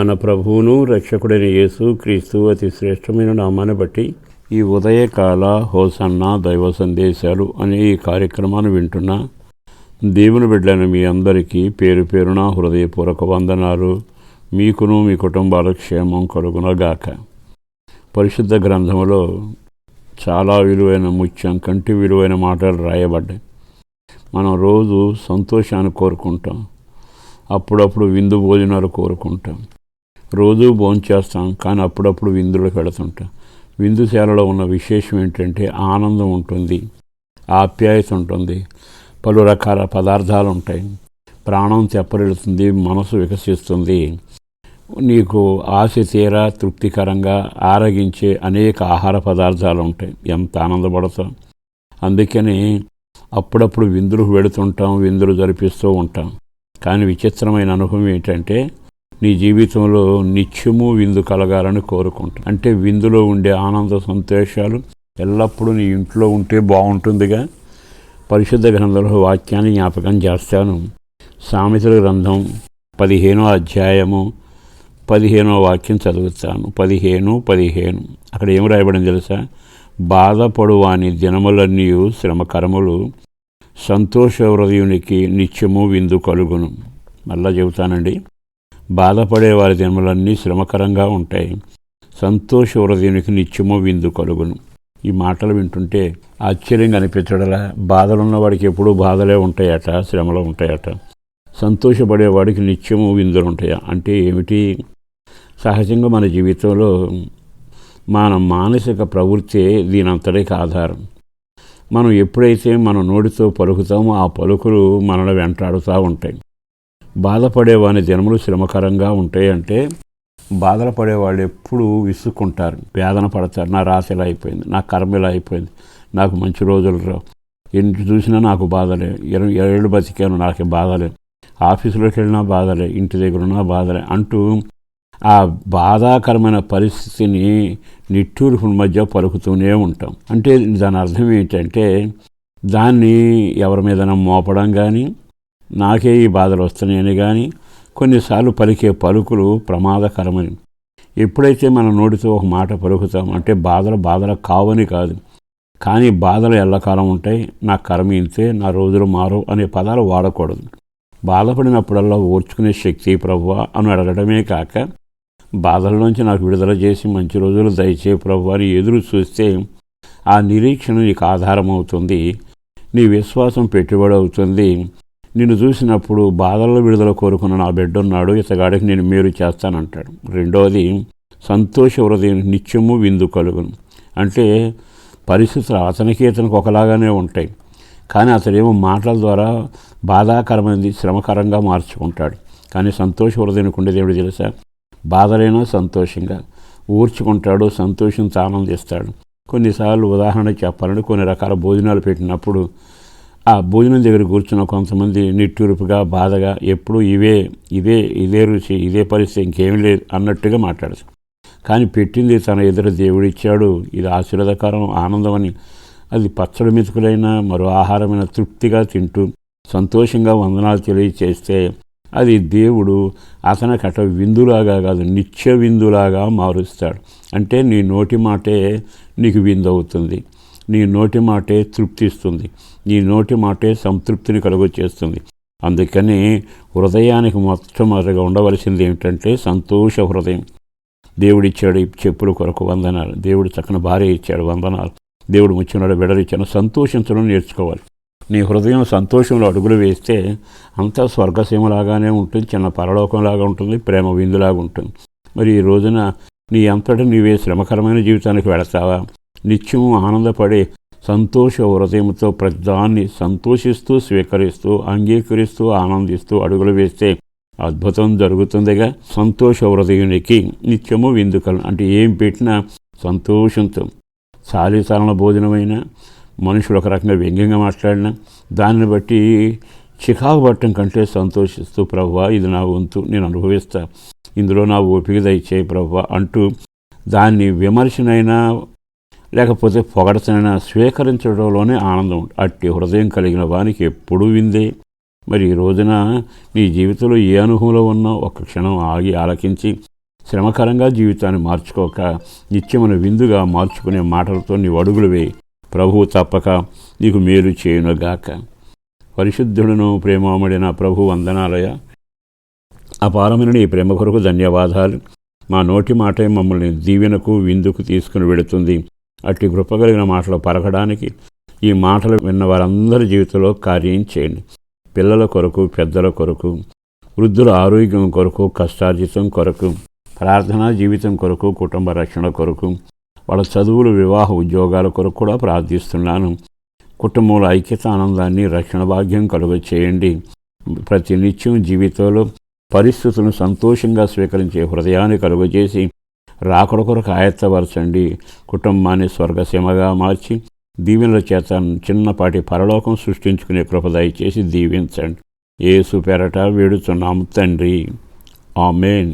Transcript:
మన ప్రభువును రక్షకుడైన యేసు క్రీస్తు అతి శ్రేష్టమైన నామాన్ని బట్టి ఈ ఉదయకాల హోసన్న దైవ సందేశాలు అనే ఈ కార్యక్రమాన్ని వింటున్న దేవుని బిడ్డలను మీ అందరికీ పేరు పేరున హృదయపూర్వక వందనాలు. మీకును మీ కుటుంబాల క్షేమం కలుగునగాక. పరిశుద్ధ గ్రంథంలో చాలా విలువైన ముత్యం కంటి విలువైన మాటలు రాయబడ్డాయి. మనం రోజు సంతోషాన్ని కోరుకుంటాం. అప్పుడప్పుడు విందు భోజనాలు కోరుకుంటాం. రోజూ భోంచేస్తాం కానీ అప్పుడప్పుడు విందులకు వెళుతుంటాం. విందుశాలలో ఉన్న విశేషం ఏంటంటే ఆనందం ఉంటుంది ఆప్యాయత ఉంటుంది పలు రకాల పదార్థాలు ఉంటాయి. ప్రాణం తెప్పరిల్లుతుంది మనసు వికసిస్తుంది. నీకు ఆశ తీరా తృప్తికరంగా ఆరగించే అనేక ఆహార పదార్థాలు ఉంటాయి. ఎంత ఆనందపడతాం. అందుకని అప్పుడప్పుడు విందులకు వెళుతుంటాం విందులు జరిపిస్తూ ఉంటాం. కానీ విచిత్రమైన అనుభవం ఏంటంటే నీ జీవితంలో నిత్యము విందు కలగాలని కోరుకుంటాను అంటే విందులో ఉండే ఆనంద సంతోషాలు ఎల్లప్పుడూ నీ ఇంట్లో ఉంటే బాగుంటుందిగా. పరిశుద్ధ గ్రంథంలో వాక్యాన్ని జ్ఞాపకం చేస్తాను. సామెతల గ్రంథం పదిహేనో అధ్యాయము పదిహేనో వాక్యం చదువుతాను. పదిహేను పదిహేను. అక్కడ ఏం రాయబడింది తెలుసా? బాధపడు వాని దినములన్నీ శ్రమకరములు. సంతోష హృదయునికి నిత్యము విందు కలుగును. మళ్ళా చెబుతానండి. బాధపడే వారి జన్మలన్నీ శ్రమకరంగా ఉంటాయి. సంతోష హృదయునికి నిత్యమో విందు కలుగును. ఈ మాటలు వింటుంటే ఆశ్చర్యంగా అనిపించడలా బాధలున్నవాడికి ఎప్పుడూ బాధలే ఉంటాయట శ్రమలు ఉంటాయట. సంతోషపడేవాడికి నిత్యము విందులు ఉంటాయా? అంటే ఏమిటి? సహజంగా మన జీవితంలో మన మానసిక ప్రవృత్తి దీనంతటికి ఆధారం. మనం ఎప్పుడైతే మన నోటితో పలుకుతామో ఆ పలుకులు మనల్ని వెంటాడుతూ ఉంటాయి. బాధపడేవాని జన్మలు శ్రమకరంగా ఉంటాయి అంటే బాధలు పడేవాళ్ళు ఎప్పుడూ విసుక్కుంటారు. వేదన పడతారు. నా రాశి ఇలా అయిపోయింది? నా కర్మ ఇలా అయిపోయింది? నాకు మంచి రోజులు రావు ఎన్ని చూసినా నాకు బాధలే ఇరవై ఏళ్ళు బతికాను నాకు బాధలే ఆఫీసులోకి వెళ్ళినా బాధలే ఇంటి దగ్గర ఉన్నా బాధలే అంటూ ఆ బాధాకరమైన పరిస్థితిని నిట్టూర్పుల మధ్య పలుకుతూనే ఉంటాం. అంటే దాని అర్థం ఏంటంటే దాన్ని ఎవరి మీదైనా మోపడం కానీ నాకే ఈ బాధలు వస్తున్నాయని కానీ కొన్నిసార్లు పలికే పలుకులు ప్రమాదకరమని. ఎప్పుడైతే మన నోటితో ఒక మాట పలుకుతాం అంటే బాధలు బాధలు కావని కాదు. కానీ బాధలు ఎల్లకాలం ఉంటాయి. నా కర్మ ఇంతే నా రోజులు మారు అనే పదాలు వాడకూడదు. బాధపడినప్పుడల్లా ఓర్చుకునే శక్తి ప్రభువ అని అడగడమే కాక బాధల్లోంచి నాకు విడుదల చేసి మంచి రోజులు దయచే ప్రభు అని ఎదురు చూస్తే ఆ నిరీక్షణ నీకు ఆధారం అవుతుంది నీ విశ్వాసం పెట్టుబడి అవుతుంది నిన్ను చూసినప్పుడు బాధల్లో విడుదల కోరుకున్న నా బిడ్డ ఉన్నాడు ఇతగాడికి నేను మేలు చేస్తానంటాడు. రెండవది సంతోష హృదయం నిత్యము విందు కలుగును. అంటే పరిస్థితులు అతనికి ఇతనికి ఒకలాగానే ఉంటాయి. కానీ అతడేమో మాటల ద్వారా బాధాకరమైనది శ్రమకరంగా మార్చుకుంటాడు. కానీ సంతోష హృదయానికి ఉండేది ఏమిటి తెలుసా? బాధలైనా సంతోషంగా ఊర్చుకుంటాడు సంతోషంతో ఆనందిస్తాడు. కొన్నిసార్లు ఉదాహరణ చెప్పాలని కొన్ని రకాల భోజనాలు పెట్టినప్పుడు ఆ భోజనం దగ్గర కూర్చున్న కొంతమంది నిట్టూర్పుగా బాధగా ఎప్పుడూ ఇవే ఇదే ఇదే రుచి ఇదే పరిస్థితి ఇంకేమీ లేదు అన్నట్టుగా మాట్లాడదు కానీ పెట్టింది తన ఎదురు దేవుడిచ్చాడు. ఇది ఆశీర్వాదకరం ఆనందం అని అది పచ్చడి మెతుకులైనా మరో ఆహారమైన తృప్తిగా తింటూ సంతోషంగా వందనాలు తెలియచేస్తే అది దేవుడు అతనికి అట విందులాగా కాదు నిత్య విందులాగా మారుస్తాడు. అంటే నీ నోటి మాటే నీకు విందు అవుతుంది. నీ నోటి మాటే తృప్తిస్తుంది. నీ నోటి మాటే సంతృప్తిని కలుగొచ్చేస్తుంది అందుకని హృదయానికి మొట్టమొదటిగా ఉండవలసింది ఏమిటంటే సంతోష హృదయం. దేవుడిచ్చాడు చెప్పులు చెప్పుల కొరకు వందనాలు. దేవుడు చక్కని భార్య ఇచ్చాడు వందనాలు. దేవుడు ముచ్చినాడు విడరిచ్చాను సంతోషించడం నేర్చుకోవాలి. నీ హృదయం సంతోషంలో అడుగులు వేస్తే అంతా స్వర్గసీమలాగానే ఉంటుంది చిన్న పరలోకంలాగా ఉంటుంది ప్రేమ విందులాగా ఉంటుంది. మరి ఈ రోజున నీ అంతటా నీవే శ్రమకరమైన జీవితానికి వెళతావా? నిత్యము ఆనందపడే సంతోష హృదయంతో ప్రతిదాన్ని సంతోషిస్తూ స్వీకరిస్తూ అంగీకరిస్తూ ఆనందిస్తూ అడుగులు వేస్తే అద్భుతం జరుగుతుందిగా. సంతోష హృదయునికి నిత్యము విందుకలు అంటే ఏం పెట్టినా సంతోషంతో చాలీచాలన భోజనమైన మనుషులు ఒక రకంగా వ్యంగ్యంగా మాట్లాడినా దాన్ని బట్టి చికాకు పట్టడం కంటే సంతోషిస్తూ ప్రవ్వా ఇది నా వంతు నేను అనుభవిస్తా. ఇందులో నా ఓపిక దయచేయి ప్రవ్వా అంటూ దాన్ని విమర్శనైనా లేకపోతే పొగడతనైనా స్వీకరించడంలోనే ఆనందం అట్టి హృదయం కలిగిన వానికి ఎప్పుడూ విందే. మరి ఈ రోజున నీ జీవితంలో ఏ అనుభవంలో ఉన్నా ఒక క్షణం ఆగి ఆలకించి శ్రమకరంగా జీవితాన్ని మార్చుకోక నిత్యమైన విందుగా మార్చుకునే మాటలతో నీవు అడుగులు వేయి ప్రభువు తప్పక నీకు మేలు చేయునుగాక. పరిశుద్ధుడును ప్రేమమడిన ప్రభు వందనాలయ. అపారమైన నీ ప్రేమ కొరకు ధన్యవాదాలు. మా నోటి మాటే మమ్మల్ని దీవెనకు విందుకు తీసుకుని వెళుతుంది. అట్టి కృపగలిగిన మాటలు పలకడానికి ఈ మాటలు విన్న వారందరి జీవితంలో కార్యం చేయండి. పిల్లల కొరకు పెద్దల కొరకు వృద్ధుల ఆరోగ్యం కొరకు కష్టార్జితం కొరకు ప్రార్థనా జీవితం కొరకు కుటుంబ రక్షణ కొరకు వాళ్ళ చదువులు వివాహ ఉద్యోగాల కొరకు కూడా ప్రార్థిస్తున్నాను. కుటుంబంలో ఐక్యత ఆనందాన్ని రక్షణ భాగ్యం కలుగ చేయండి. ప్రతి నిత్యం జీవితంలో పరిస్థితులను సంతోషంగా స్వీకరించే హృదయాన్ని కలుగజేసి రాకడ కొరకు ఆయత్తపరచండి కుటుంబాన్ని స్వర్గసీమగా మార్చి దీవెనల చేత చిన్నపాటి పరలోకం సృష్టించుకునే కృప దయచేసి దీవించండి. ఏసు పెరట వేడుచున్నాము తండ్రి. ఆమెన్.